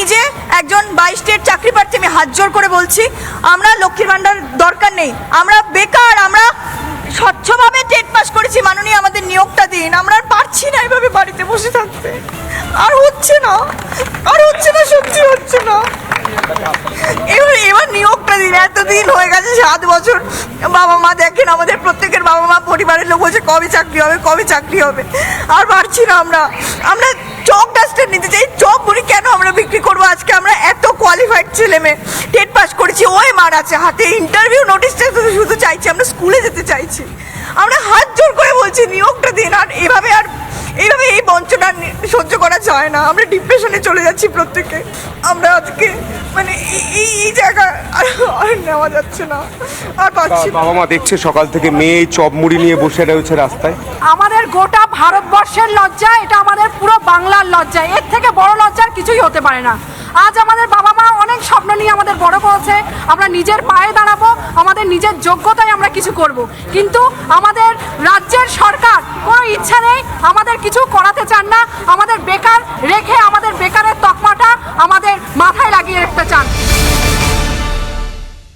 নিজে একজন বাইশ স্টেট চাকরি প্রার্থী, আমি হাত জোর করে বলছি, আমরা লক্ষ্মীর ভাণ্ডার দরকার নেই। আমরা বেকার, আমরা স্বচ্ছভাবে টেট পাস করেছি, মাননীয় আমাদের নিয়োগটা দিন। আমরা আর পারছি না এভাবে বাড়িতে বসে থাকতে। আর হচ্ছে না, আর হচ্ছে না, সত্যি হচ্ছে না। এবার এবার নিয়োগটা দিন, এতদিন হয়ে গেছে সাত বছর। বাবা মা দেখেন আমাদের প্রত্যেকের বাবা মা, পরিবারের লোক বলছে, কবে চাকরি হবে, কবে চাকরি হবে। আর পারছি না আমরা। আমরা চক ডাস্টার নিতে চাই, চক বড়ি কেন ছেলে মেয়ে টেট পাস করেছি ওই মার আছে হাতে ইন্টারভিউ নোটিশটা শুধু শুধু চাইছি আমরা স্কুলে যেতে চাইছি। আমরা হাত জোর করে বলছি নিয়োগটা দিন আর এভাবে আর এইভাবে এই বঞ্চনা সহ্য করা যায় না। আমরা ডিপ্রেশনে চলে যাচ্ছি প্রত্যেকে। আমরা আজকে মানে এই- এই জায়গা আর আর নেওয়া যাচ্ছে না আর পাচ্ছি বাবা মা দেখছে সকাল থেকে মেয়ে চপ মুড়ি নিয়ে বসে রয়েছে রাস্তায়। আমাদের গোটা ভারতবর্ষের লজ্জা এটা আমাদের পুরো বাংলার লজ্জা। এর থেকে বড় লজ্জার কিছুই হতে পারে না। আজ আমাদের বাবা মা অনেক স্বপ্ন নিয়ে আমাদের বড় করেছে। আমরা নিজের পায়ে দাঁড়াবো, আমাদের নিজের যোগ্যতায় আমরা কিছু করব। কিন্তু আমাদের রাজ্যের সরকার কোনো ইচ্ছা নেই আমাদের কিছু করাতে চান না।